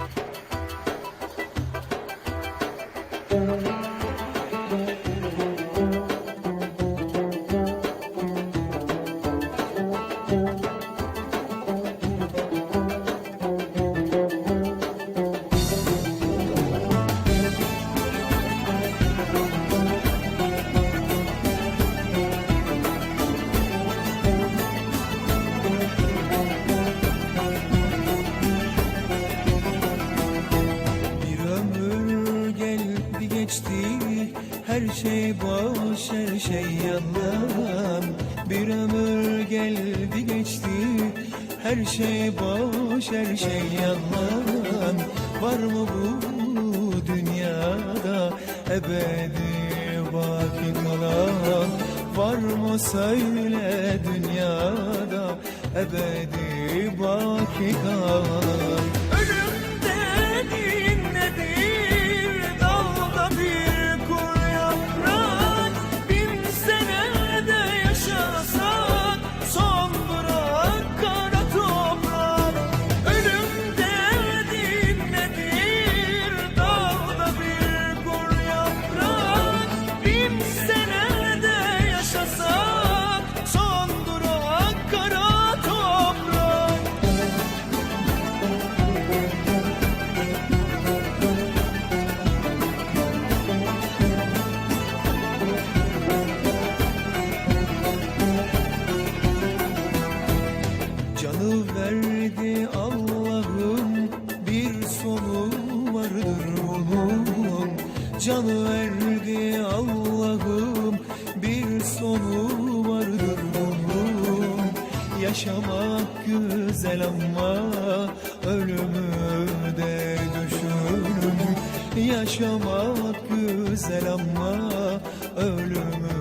Bir geçti. Her şey boş her şey yalan. Bir ömür geldi geçti. Her şey boş her şey yalan. Var mı bu dünyada Ebedi baki kalan? Var mı söyle dünyada Ebedi baki kalan Canı verdi Allah'ım bir sonu vardır bunun Canı verdi Allah'ım bir sonu vardır bunun Yaşamak güzel ama ölümü de düşünün. Yaşamak güzel ama ölümü